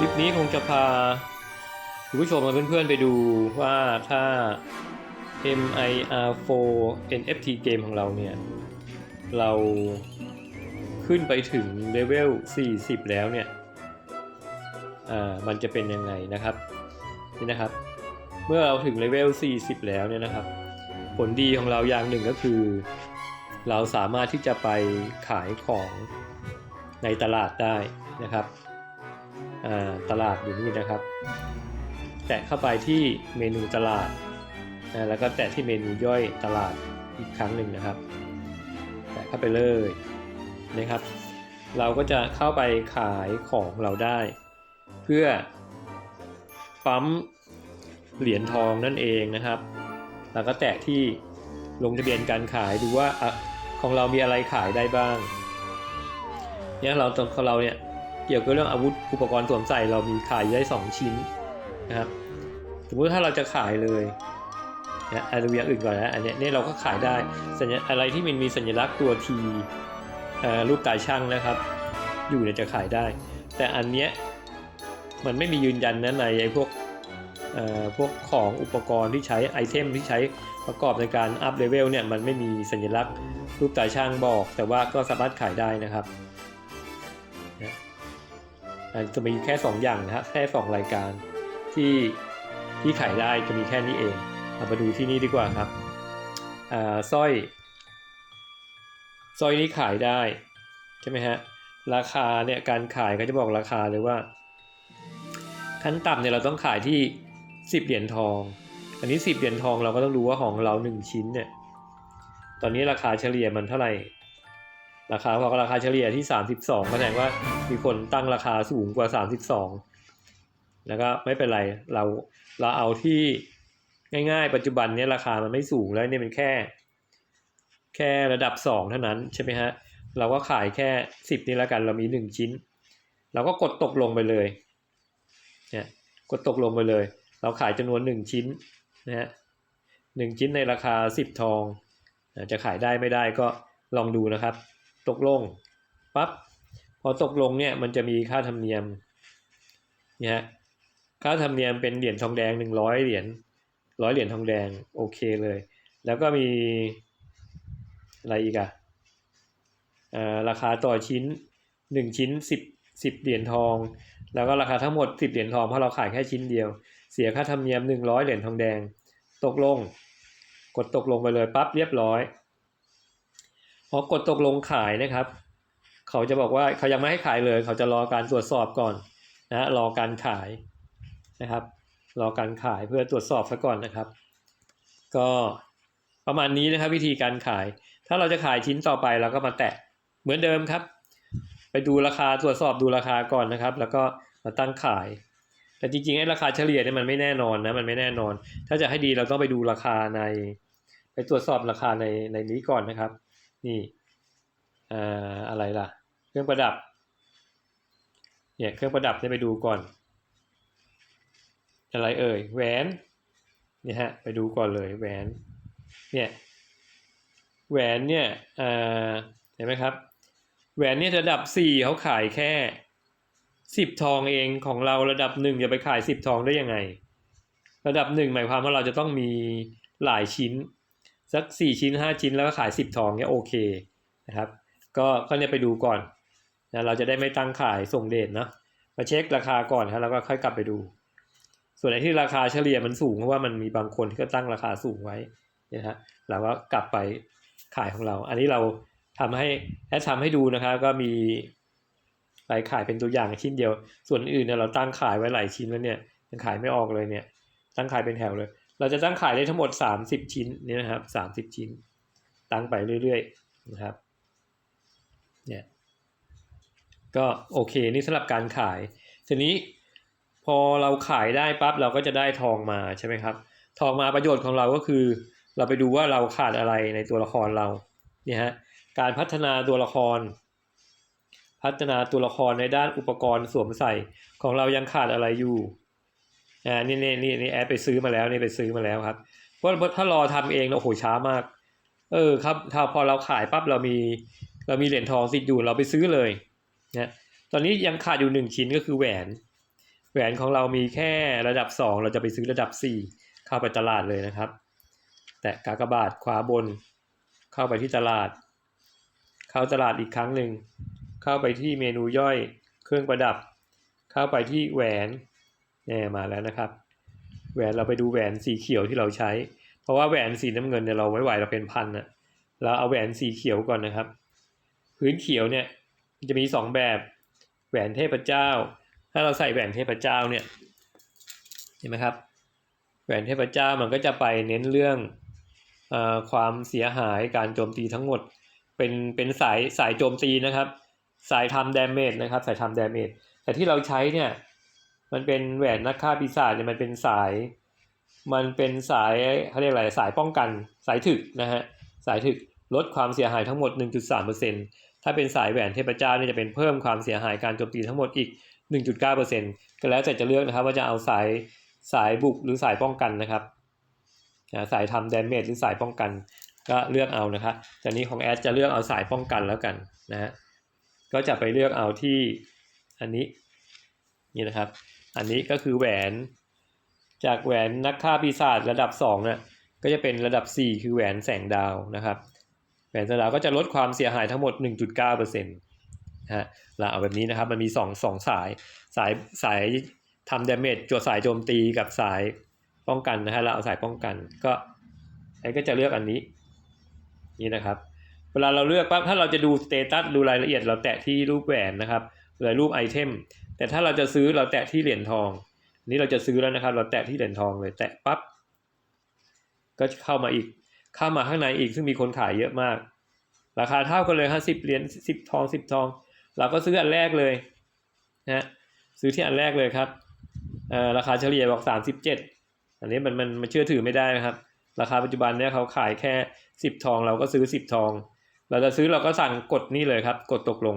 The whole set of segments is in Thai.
คลิปนี้คงจะพาคุณผู้ชมและเพื่อนๆไปดูว่าถ้า MIR4 NFT เกมของเราเนี่ย เราขึ้นไปถึงเลเวล 40 แล้วเนี่ย อ่า มันจะเป็นยังไงนะครับ นี่นะครับ เมื่อเราถึงเลเวล 40 แล้วเนี่ยนะครับ ผลดีของเราอย่างหนึ่งก็คือ เราสามารถที่จะไปขายของในตลาดได้นะครับ ตลาดอยู่นี่นะครับ แตะเข้าไปที่เมนูตลาดนะแล้วก็แตะที่เมนูย่อยตลาดอีกครั้งหนึ่งนะครับ แตะเข้าไปเลยนะครับ เราก็จะเข้าไปขายของเราได้ เพื่อปั๊มเหรียญทองนั่นเองนะครับ แล้วก็แตะที่ลงทะเบียนการขายดูว่าอของเรามีอะไรขายได้บ้างเนี่ยเราตรงของเราเนี่ย เกี่ยวกับเรื่องอาวุธอุปกรณ์สวมใส่เรามีขายได้ 2 ชิ้นนะครับสมมติถ้าเราจะขายเลยนะอะดูอย่างอื่นก่อนนะอันเนี้ยเนี่ยเราก็ขายได้สัญญาอะไรที่มันมีสัญลักษณ์ตัว T เอ่อรูปตาช่างนะครับ อยู่เนี่ยจะขายได้ แต่อันเนี้ยมันไม่มียืนยันนะในไอ้พวกพวกของอุปกรณ์ที่ใช้ไอเทมที่ใช้ประกอบในการอัพเลเวลเนี่ยมันไม่มีสัญลักษณ์รูปตาช่างบอก แต่ว่าก็สามารถขายได้นะครับ จะมีแค่ 2 อย่างนะฮะแค่ 2 รายการที่ที่ขายได้จะมีแค่นี้เองเรามาดูที่นี่ดีกว่าครับอ่าสร้อยสร้อยนี้ขายได้ใช่ไหมฮะราคาเนี่ยการขายก็จะบอกราคาเลยว่า ขั้นต่ำเนี่ยเราต้องขายที่ 10 เหรียญทอง อันนี้ 10 เหรียญทองเราก็ต้องรู้ว่าของเรา 1 ชิ้นเนี่ยตอนนี้ราคาเฉลี่ยมันเท่าไหร่ ราคาเขาก็ราคาเฉลี่ยที่ 32แสดงว่ามีคนตั้งราคาสูงกว่า 32 แล้วก็ไม่เป็นไรเราเราเอาที่ง่ายๆ ปัจจุบันเนี้ราคามันไม่สูงแล้วเนี่ยเป็นแค่ แค่ระดับ 2 เท่านั้นใช่ไหมฮะเราก็ขายแค่ 10 นี่แล้วกันเรามี 1 ชิ้น เราก็กดตกลงไปเลยเนี่ยกดตกลงไปเลย เราขายจำนวน 1 ชิ้นนะฮะหนึ่งชิ้นในราคา 10 ทองจะขายได้ไม่ได้ก็ลองดูนะครับ ตกลงปั๊บพอตกลงเนี่ยมันจะมีค่าธรรมเนียมนี่ฮะค่าธรรมเนียมเป็นเหรียญทองแดงหนึ่งร้อยเหรียญร้อยเหรียญทองแดงโอเคเลย แล้วก็มีอะไรอีกอะอ่าราคาต่อชิ้นหนึ่งชิ้นสิบสิบเหรียญทอง แล้วก็ราคาทั้งหมดสิบเหรียญทองเพราะเราขายแค่ชิ้นเดียว เสียค่าธรรมเนียมหนึ่งร้อยเหรียญทองแดง ตกลง กดตกลงไปเลยปั๊บเรียบร้อย พอกดตกลงขายนะครับ เขาจะบอกว่าเขายังไม่ให้ขายเลย เขาจะรอการตรวจสอบก่อนนะรอการขายนะครับ รอการขายเพื่อตรวจสอบซะก่อนนะครับ ก็ประมาณนี้นะครับ วิธีการขาย ถ้าเราจะขายชิ้นต่อไปเราก็มาแตะเหมือนเดิมครับ ไปดูราคาตรวจสอบดูราคาก่อนนะครับ แล้วก็มาตั้งขาย แต่จริงๆไอ้ราคาเฉลี่ยเนี่ยมันไม่แน่นอนนะมันไม่แน่นอน ถ้าจะให้ดีเราต้องไปดูราคาใน ไปตรวจสอบราคาในในนี้ก่อนนะครับ นี่อ่าอะไรล่ะ เครื่องประดับ เนี่ยเครื่องประดับเนี่ยไปดูก่อน อะไรเอ่ยแหวนเนี่ยฮะไปดูก่อนเลยแหวน เนี่ยแหวนเนี่ยเห็นไหมครับ แหวนเนี่ยระดับสี่เขาขายแค่สิบทองเองของเราระดับหนึ่งจะไปขายสิบทองได้ยังไง ระดับหนึ่งหมายความว่าเราจะต้องมีหลายชิ้น สักสี่ชิ้นห้าชิ้นแล้วก็ขายสิบทองเนี่ยโอเคนะครับ ก็ก็เนี่ยไปดูก่อนนะเราจะได้ไม่ตั้งขายส่งเดชเนาะมาเช็คราคาก่อนครับแล้วก็ค่อยกลับไปดู ส่วนไหนที่ราคาเฉลี่ยมันสูงเพราะว่ามันมีบางคนที่ก็ตั้งราคาสูงไว้นะฮะเราก็กลับไปขายของเรา อันนี้เราทำให้แอดทำให้ดูนะครับ ก็มีรายขายเป็นตัวอย่างชิ้นเดียว ส่วนอื่นเนี่ยเราตั้งขายไว้หลายชิ้นแล้วเนี่ยยังขายไม่ออกเลยเนี่ย ตั้งขายเป็นแถวเลย เราจะตั้งขายได้ทั้งหมด 30 ชิ้นนี่นะครับ 30 ชิ้น ตั้งไปเรื่อยๆนะครับเนี่ยก็โอเคนี่สำหรับการขาย ทีนี้พอเราขายได้ปั๊บเราก็จะได้ทองมาใช่ไหมครับ ทองมาประโยชน์ของเราก็คือ เราไปดูว่าเราขาดอะไรในตัวละครเราเนี่ยฮะการพัฒนาตัวละคร พัฒนาตัวละครในด้านอุปกรณ์สวมใส่ของเรายังขาดอะไรอยู่ อ่านี่นี่นี่นี่แอดไปซื้อมาแล้วนี่ไปซื้อมาแล้วครับเพราะถ้ารอทำเองเนยโอ้โหช้ามาก เออครับถ้าพอเราขายปั๊บเรามีเรามีเหรียญทองติดอยู่เราไปซื้อเลยนะตอนนี้ยังขาดอยู่หนึ่งชิ้นก็คือแหวน แหวนของเรามีแค่ระดับ2เราจะไปซื้อระดับ4เข้าไปตลาดเลยนะครับ แตะกากบาทขวาบน เข้าไปที่ตลาด เข้าตลาดอีกครั้งหนึ่งเข้าไปที่เมนูย่อยเครื่องประดับ เข้าไปที่แหวน เนี่มาแล้วนะครับ แหวนเราไปดูแหวนสีเขียวที่เราใช้ เพราะว่าแหวนสีน้ำเงินเนี่ยเราไม่ไหวเราเป็นพันอะเราเอาแหวนสีเขียวก่อนนะครับ พื้นเขียวเนี่ยจะมีสองแบบแหวนเทพเจ้า ถ้าเราใส่แหวนเทพเจ้าเนี่ยเห็นไหมครับ แหวนเทพเจ้ามันก็จะไปเน้นเรื่องอความเสียหายการโจมตีทั้งหมดเป็นเป็นสายสายโจมตีนะครับ สายทำดาเมจนะครับ สายทำดาเมจแต่ที่เราใช้เนี่ย มันเป็นแหวนนักฆ่าปีศาจเนี่ยมันเป็นสาย มันเป็นสายเขาเรียกอะไรสายป้องกันสายถึกนะฮะสายถึกลดความเสียหายทั้งหมด 1.3%ถ้าเป็นสายแหวนเทพเจ้าเนี่ยจะเป็นเพิ่มความเสียหายการโจมตีทั้งหมดอีก 1.9%ก็แล้วแต่จะเลือกนะครับว่าจะเอาสายสายบุกหรือสายป้องกันนะครับสายทำดาเมจหรือสายป้องกันก็เลือกเอานะครับแต่นี้ของแอดจะเลือกเอาสายป้องกันแล้วกันนะฮะก็จะไปเลือกเอาที่อันนี้นี่นะครับ อันนี้ก็คือแหวน จากแหวนนักฆ่าปีศาจระดับ2เนี่ยก็จะเป็นระดับ 4 คือแหวนแสงดาวนะครับ แหวนแสงดาวก็จะลดความเสียหายทั้งหมด 1.9%นะฮะเราเอาแบบนี้นะครับมันมี 2 2 สายสายสายทำดาเมจจวดสายโจมตีกับสายป้องกันนะฮะเราเอาสายป้องกันก็ไอ้ก็จะเลือกอันนี้นี่นะครับ เวลาเราเลือกปั๊บถ้าเราจะดูสเตตัสดูรายละเอียดเราแตะที่รูปแหวนนะครับหรือรูปไอเทม แต่ถ้าเราจะซื้อเราแตะที่เหรียญทองนนี้เราจะซื้อแล้วนะครับ เราแตะที่เหรียญทองเลย แตะปั๊บก็เข้ามาอีก เข้ามาข้างในอีกซึ่งมีคนขายเยอะมาก ราคาเท่ากันเลยฮะสิบเหรียญสิบทองสิบทอง เราก็ซื้ออันแรกเลยนะซื้อที่อันแรกเลยครับอ่อราคาเฉลี่ยบอกสามสิบเจ็ดอันนี้มันมันมันเชื่อถือไม่ได้นะครับ ราคาปัจจุบันเนี่ยเขาขายแค่สิบทองเราก็ซื้อสิบทอง เราจะซื้อเราก็สั่งกดนี่เลยครับ กดตกลง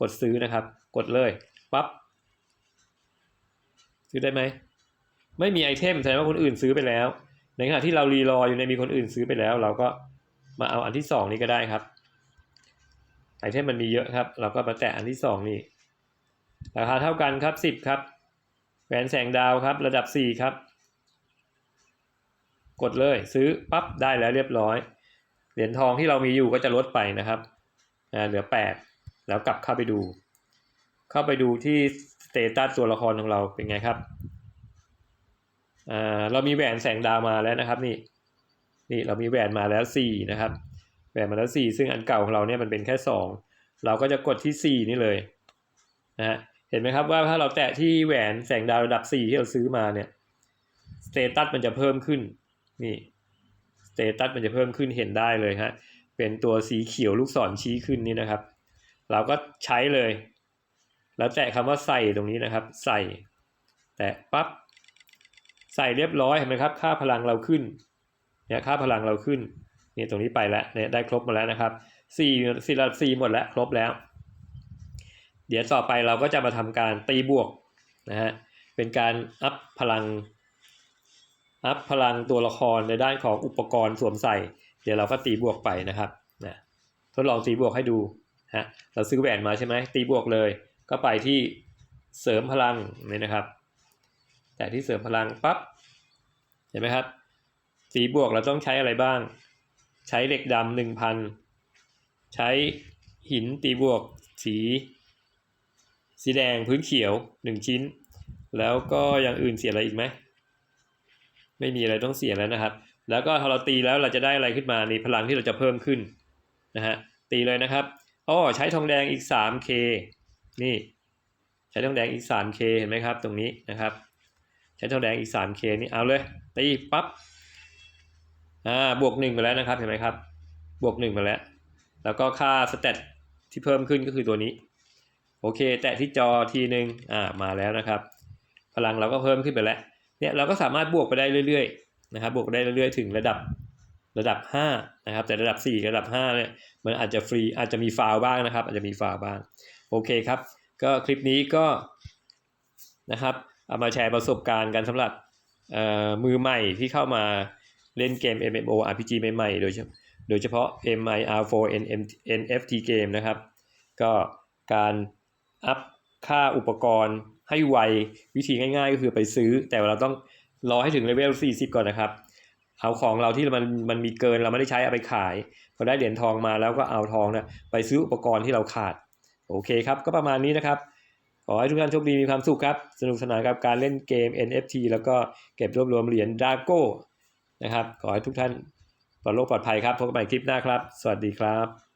กดซื้อนะครับ กดเลย ปั๊บซื้อได้ไหม ไม่มีไอเทมแสดงว่าคนอื่นซื้อไปแล้ว ในขณะที่เรารีรออยู่ในมีคนอื่นซื้อไปแล้ว เราก็มาเอาอันที่สองนี้ก็ได้ครับ ไอเทมมันมีเยอะครับ เราก็มาแตะอันที่สองนี่ราคาเท่ากันครับสิบครับแหวนแสงดาวครับ ระดับสี่ครับ กดเลยซื้อปั๊บได้แล้วเรียบร้อย เหรียญทองที่เรามีอยู่ก็จะลดไปนะครับอ่าเหลือแปดแล้วกลับเข้าไปดู เข้าไปดูที่สเตตัสตัวละครของเราเป็นไงครับอ่าเรามีแหวนแสงดาวมาแล้วนะครับนี่นี่เรามีแหวนมาแล้วสี่นะครับแหวนมาแล้วสี่ซึ่งอันเก่าของเราเนี่ยมันเป็นแค่สองเราก็จะกดที่สี่นี่เลยนะฮะเห็นไหมครับว่าถ้าเราแตะที่แหวนแสงดาวระดับสี่ที่เราซื้อมาเนี่ยสเตตัสมันจะเพิ่มขึ้นนี่สเตตัสมันจะเพิ่มขึ้นเห็นได้เลยฮะเป็นตัวสีเขียวลูกศรชี้ขึ้นนี่นะครับ เราก็ใช้เลย แล้วแตะคำว่าใส่ตรงนี้นะครับ ใส่ แตะปั๊บใส่เรียบร้อยเห็นไหมครับ ค่าพลังเราขึ้นเนี่ยค่าพลังเราขึ้นเนี่ยตรงนี้ไปแล้วเนี่ยได้ครบมาแล้วนะครับสี่สี่ระดับสี่หมดแล้วครบแล้ว เดี๋ยวต่อไปเราก็จะมาทำการตีบวกนะฮะเป็นการอัพพลังอัพพลังตัวละครในด้านของอุปกรณ์สวมใส่ เดี๋ยวเราก็ตีบวกไปนะครับนะทดลองตีบวกให้ดูฮะเราซื้อแหวนมาใช่ไหมตีบวกเลย ก็ไปที่เสริมพลังนี่นะครับ แต่ที่เสริมพลังปั๊บเห็นไหมครับตีบวกเราต้องใช้อะไรบ้าง ใช้เหล็กดำหนึ่งพันใช้หินตีบวกสี สีแดงพื้นเขียวหนึ่งชิ้น แล้วก็อย่างอื่นเสียอะไรอีกไหมไม่มีอะไรต้องเสียแล้วนะครับ แล้วก็พอเราตีแล้วเราจะได้อะไรขึ้นมานี่พลังที่เราจะเพิ่มขึ้นนะฮะตีเลยนะครับอ๋อใช้ทองแดงอีก 3K นี่ใช้ทองแดงอีก 3K เห็นไหมครับ ตรงนี้นะครับ ใช้ทองแดงอีก 3K นี่เอาเลยตีปั๊บอ่าบวกหนึ่งไปแล้วนะครับเห็นไหมครับ บวกหนึ่งไปแล้ว แล้วก็ค่าสเตตที่เพิ่มขึ้นก็คือตัวนี้ โอเค แตะที่จอทีหนึ่งอ่ามาแล้วนะครับ พลังเราก็เพิ่มขึ้นไปแล้วเนี่ยเราก็สามารถบวกไปได้เรื่อยๆนะครับบวกได้เรื่อยๆ ถึงระดับระดับ 5 นะครับ แต่ระดับ 4 ระดับ5เนี่ยมันอาจจะฟรีอาจจะมีฟาวบ้างนะครับ อาจจะมีฟาวบ้าง โอเคครับ ก็คลิปนี้ก็นะครับเอามาแชร์ประสบการณ์กันสำหรับมือใหม่ที่เข้ามาเล่นเกม MMO RPG ใหม่ๆ โดยโดยเฉพาะ MIR4 NFT เกมนะครับ ก็การอัพค่าอุปกรณ์ให้ไววิธีง่ายๆ ก็คือไปซื้อ แต่เราต้องรอให้ถึงเลเวล 40 ก่อนนะครับ เอาของเราที่มันมันมีเกินเราไม่ได้ใช้เอาไปขาย พอได้เหรียญทองมาแล้วก็เอาทองนี่ยไปซื้ออุปกรณ์ที่เราขาด โอเคครับ ก็ประมาณนี้นะครับ ขอให้ทุกท่านโชคดีมีความสุขครับ สนุกสนานกับการเล่นเกม NFT แล้วก็เก็บรวบรวมเหรียญดาโก้นะครับ ขอให้ทุกท่านปลอดโรคปลอดภัยครับ พบกันใหม่คลิปหน้าครับ สวัสดีครับ